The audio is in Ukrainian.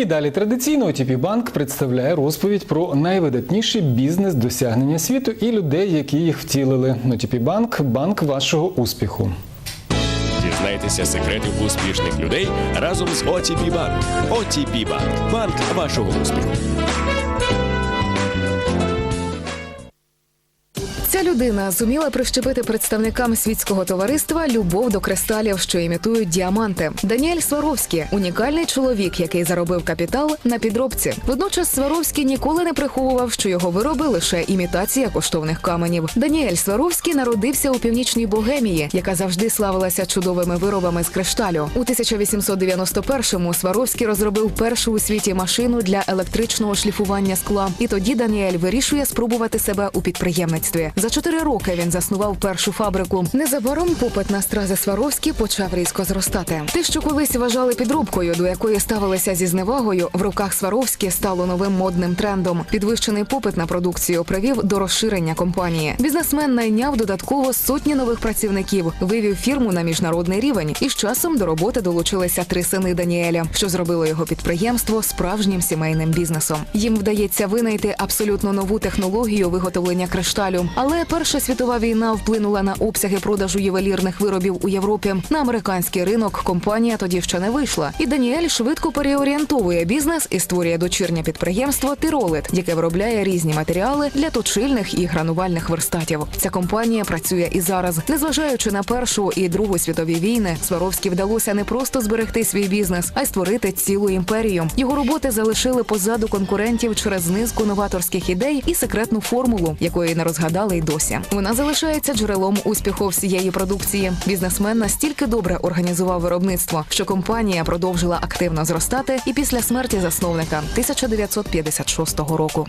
І далі традиційно OTP Банк представляє розповідь про найвидатніші бізнес-досягнення світу і людей, які їх втілили. OTP Банк – банк вашого успіху. Дізнайтеся секретів успішних людей разом з OTP Bank. OTP Bank. банк вашого успіху. Ця людина зуміла прищепити представникам світського товариства любов до кристалів, що імітують діаманти. Даніель Сваровський унікальний чоловік, який заробив капітал на підробці. Водночас Сваровський ніколи не приховував, що його вироби лише імітація коштовних каменів. Даніель Сваровський народився у північній Богемії, яка завжди славилася чудовими виробами з кришталю. У 1891-му Сваровський розробив першу у світі машину для електричного шліфування скла. І тоді Даніель вирішує спробувати себе у підприємництві. За чотири роки він заснував першу фабрику. Незабаром попит на стрази Сваровські почав різко зростати. Те, що колись вважали підробкою, до якої ставилися зі зневагою, в руках Сваровські стало новим модним трендом. Підвищений попит на продукцію привів до розширення компанії. Бізнесмен найняв додатково сотні нових працівників, вивів фірму на міжнародний рівень, і з часом до роботи долучилися три сини Даніеля, що зробило його підприємство справжнім сімейним бізнесом. Їм вдається винайти абсолютно нову технологію виготовлення кришталю. Перша світова війна вплинула на обсяги продажу ювелірних виробів у Європі. На американський ринок компанія тоді ще не вийшла. І Даніель швидко переорієнтовує бізнес і створює дочірнє підприємство Тиролит, яке виробляє різні матеріали для точильних і гранувальних верстатів. Ця компанія працює і зараз. Незважаючи на першу і другу світові війни, Сваровській вдалося не просто зберегти свій бізнес, а й створити цілу імперію. Його роботи залишили позаду конкурентів через низку новаторських ідей і секретну формулу, якої не розгадали й досі. Вона залишається джерелом успіху всієї продукції. Бізнесмен настільки добре організував виробництво, що компанія продовжила активно зростати і після смерті засновника 1956 року.